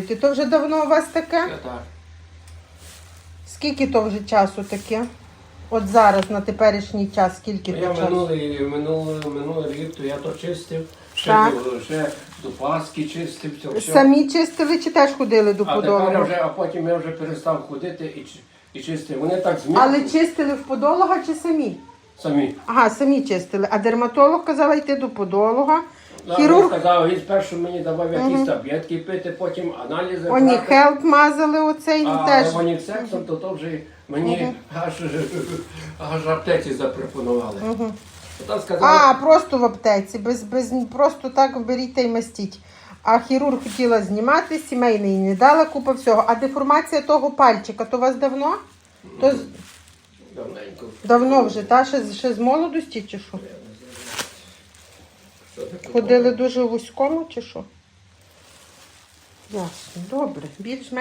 То вже давно у вас таке? Так. Скільки то вже часу таке? От зараз, на теперішній час, скільки Ну, то Я часу? минулий, минулий, минулий рік, то я то чистив, ще, Так. до, ще до Пасхи чистив, все. все. Самі чистили чи теж ходили до а тепер подолога? вже, а потім я вже перестав ходити і, чи- і чистив. Вони так змінили Але чистили в подолога чи самі? самі. Ага, самі чистили. А дерматолог казала йти до подолога. Хірург Він сказав, він спершу мені давав якісь таблетки пити, потім аналізи. брати. Онігхелп мазали оцей А теж. оніксексом, то то вже мені аж, аж аптеці запропонували. Там сказали, А, просто в аптеці, без, без, просто так беріть та й мастіть. А хірург хотіла знімати, сімейний не дала купа всього. А деформація того пальчика, то у вас давно? То давненько. давно вже, та? Ще, ще з молодості чи що? Ходили дуже вузькому чи що? Ясно, добре. Більш